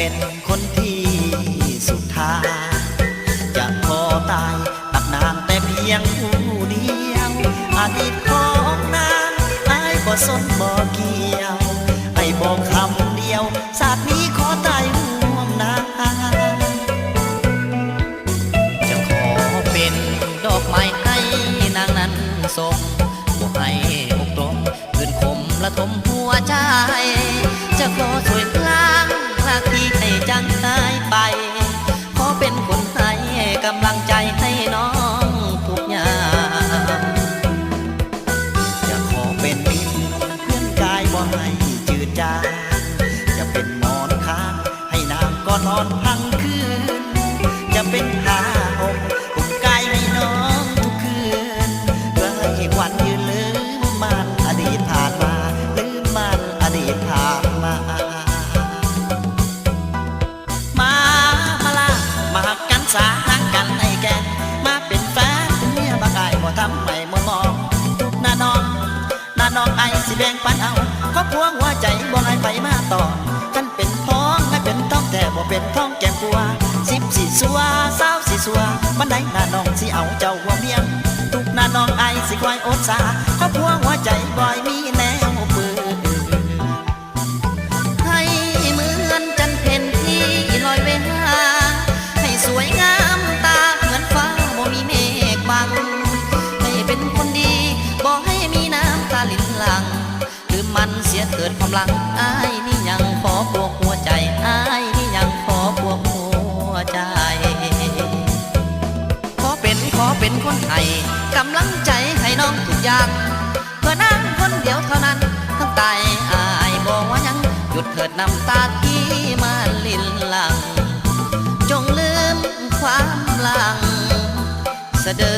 เป็นคนที่สุดท้ายจะพอตายตักนางแต่เพียงผู้เดียวอดีตของนางไอ้บ่สนบ่เกี่ยว ไอ้บอกคำเดียวศาสตร์นี้ขอตายห่วมนางจะขอเป็นดอกไม้ให้นางนั้นสมงบ่ให้อกตรงคืนคมละทมหัวใจ จะขอช่วยเพื่อ จังหายไป ขอเป็นคนให้กำลังใจให้น้องทุกอย่างจะขอเป็นมิตรเพื่อนกายบ่ให้จืดจางจะเป็นหมอนข้างให้นางก็นอนพังคืน จะเป็นผ้าห่มห่มกายให้น้องทุกคืนเพื่อให้วันยืนลืมมันอดีตผ่านมาลืมมันอดีตผ่านมา สิแบ่งปันเอาครอบครัวหัวใจบ่ให้ไปมาต่อกันเป็นพ้องให้เป็นท้องแต่บ่เป็นท้องแก้มกัวสิบสี่สัวสาวสี่สัวบันไดหน้าน้องสิเอาเจ้าหัวเมียงทุกหน้าน้องไอสิคอยอดสาครอบครัวหัวใจบ่อยมีแนวเปืน มันเสียเถิดความหลังอายนี่ยังขอพวกหัวใจอายนี่ยังขอพวกหัวใจ ขอเป็นขอเป็นคนไทยกำลังใจให้น้องทุกอย่างเพื่อนางคนเดียวเท่านั้นทั้งตายอายบอกว่ายังหยุดเถิดน้ำตาที่มาลินหลัง จงลืมความหลังเสดอ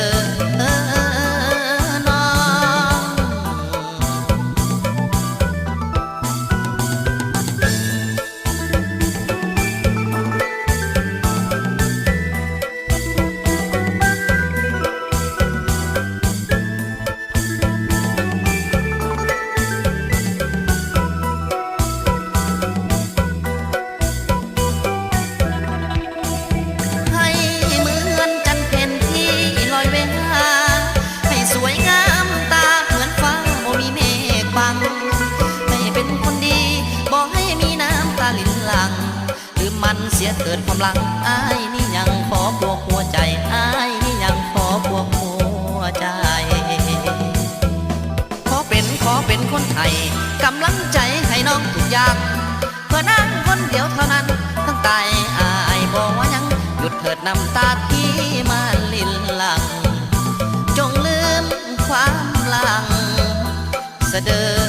เสียเถิดความหลังอายนี่ยังขอพวกหัวใจอายนี่ยังขอพวกหัวใจ ขอเป็นขอเป็นคนไทยกำลังใจให้น้องทุกอย่างเพื่อนางคนเดียวเท่านั้นทั้งตายอายบอกว่ายังหยุดเถิดน้ำตาที่มาลินหลัง จงลืมความหลังเสดอ